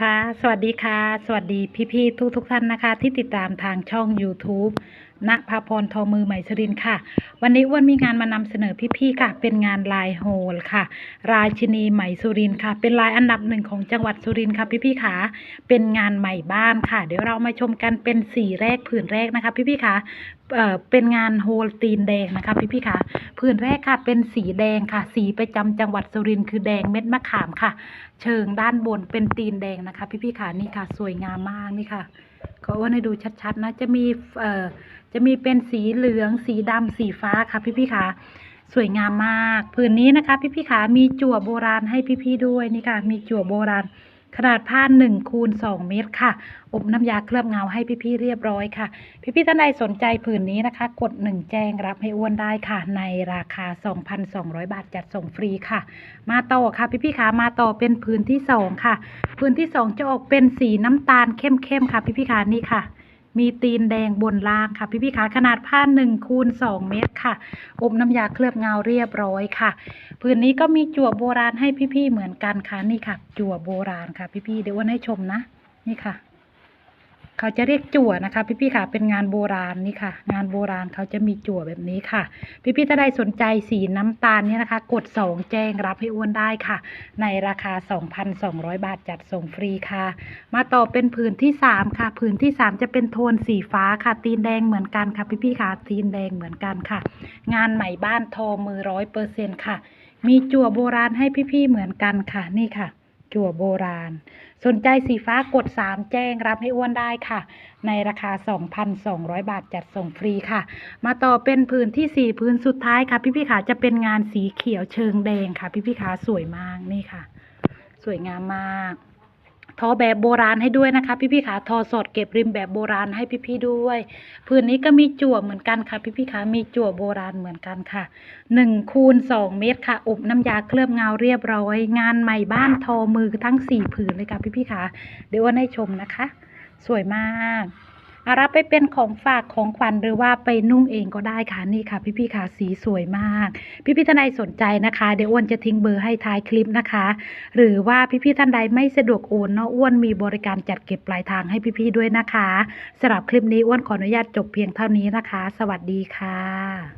ค่ะ สวัสดีค่ะ สวัสดีพี่ๆทุกทุกๆท่านนะคะ ที่ติดตามทางช่อง YouTube ณภาพรทอมือใหม่ชรินค่ะ วันนี้อ้วนมีงานมานำเสนอพี่ๆค่ะ เป็นงานลายโฮลค่ะ ราชินีไหม่สุรินค่ะ เป็นลายอันดับหนึ่งของจังหวัดสุรินค่ะพี่ๆค่ะ เป็นงานใหม่บ้านค่ะ เดี๋ยวเรามาชมกันเป็นสีแรกผืนแรกนะคะ พี่ๆค่ะเอ่อเป็นงานโฮลตีนแดงนะคะพี่ๆค่ะผืนแรกค่ะเป็นสีแดงค่ะ สีประจำจังหวัดสุรินคือแดงเม็ดมะขามค่ะ เชิงด้านบนเป็นตีนแดงนะคะ พี่ๆค่ะนี่ค่ะ สวยงามมากนี่ค่ะขออ้วนให้ดูชัดๆนะ จะมีเอ่อจะมีเป็นสีเหลือง สีดำสีฟ้าค่ะพี่ๆค่ะ สวยงามมาก ผืนนี้นะคะ พี่ๆค่ะมีจั่วโบราณให้พี่ๆด้วยนี่ค่ะ มีจั่วโบราณ ขนาดผ้า1คูณ2เมตรค่ะ อบน้ำยาเคลือบเงาให้พี่ๆเรียบร้อยค่ะ พี่ๆท่านใดสนใจผืนนี้นะคะ กด 1 แจ้งรับให้อ้วนได้ค่ะ ในราคา 2,200 บาทจัดส่งฟรีค่ะ มาต่อค่ะ พี่ๆคะมาต่อเป็นผืนที่ 2 ค่ะ ผืนที่ 2 จะออกเป็นสีน้ำตาลเข้มๆค่ะ พี่ๆคะนี่ค่ะ มีตีนแดงบนล่างค่ะ พี่ๆคะขนาดผ้า1คูณ2เมตรค่ะอบน้ำยาเคลือบเงาเรียบร้อยค่ะผืนนี้ก็มีจั่วโบราณให้พี่ๆเหมือนกันค่ะนี่ค่ะ จั่วโบราณค่ะ พี่ๆเดี๋ยววันให้ชมนะ นี่ค่ะ เขาจะเรียกจั่วนะคะ พี่ๆค่ะเป็นงานโบราณนี่ค่ะ งานโบราณเขาจะมีจั่วแบบนี้ค่ะ พี่ๆถ้าใดสนใจสีน้ำตาลเนี่ยนะคะ กด 2 แจ้งรับให้อ้วนได้ค่ะ ในราคา 2,200 บาทจัดส่งฟรีค่ะ มาต่อเป็นผืนที่ 3 ค่ะผืนที่ 3 จะเป็นโทนสีฟ้าค่ะ ตีนแดงเหมือนกันค่ะ พี่ๆค่ะตีนแดงเหมือนกันค่ะ งานใหม่บ้านทอมือร้อยเปอร์เซ็นค่ะ มีจั่วโบราณให้พี่ๆเหมือนกันค่ะนี่ค่ะ จั่วโบราณ สนใจสีฟ้ากด 3 แจ้งรับให้อ้วนได้ค่ะ ในราคา 2,200 บาทจัดส่งฟรีค่ะ มาต่อเป็นผืนทีสี่4 พื้นสุดท้ายค่ะ พี่พี่ขาจะเป็นงานสีเขียวเชิงแดงค่ะ พี่พี่ขาสวยมากนี่ค่ะ สวยงามมาก ทอแบบโบราณให้ด้วยนะคะ พี่ๆขาทอสอดเก็บริมแบบโบราณให้พี่ๆด้วยผืนนี้ก็มีจั่วเหมือนกันค่ะ พี่ๆขามีจั่วโบราณเหมือนกันค่ะหนึ่งคูณสองเมตรค่ะอบน้ำยาเคลือบเงาเรียบร้อย งานใหม่บ้านทอมือทั้งสี่ผืนเลยค่ะพี่ๆขาเดี๋ยวอ้วันให้ชมนะคะ สวยมาก รับไปเป็นของฝากของขวัญหรือว่าไปนุ่งเองก็ได้ค่ะนี่ค่ะ พี่ๆค่ะสีสวยมาก พี่ๆท่านใดสนใจนะคะ เดี๋ยวอ้วนจะทิ้งเบอร์ให้ท้ายคลิปนะคะ หรือว่าพี่ๆท่านใดไม่สะดวกโอนเนาะอ้วนมีบริการจัดเก็บปลายทางให้พี่ๆด้วยนะคะสำหรับคลิปนี้อ้วนขออนุญาตจบเพียงเท่านี้นะคะ สวัสดีค่ะ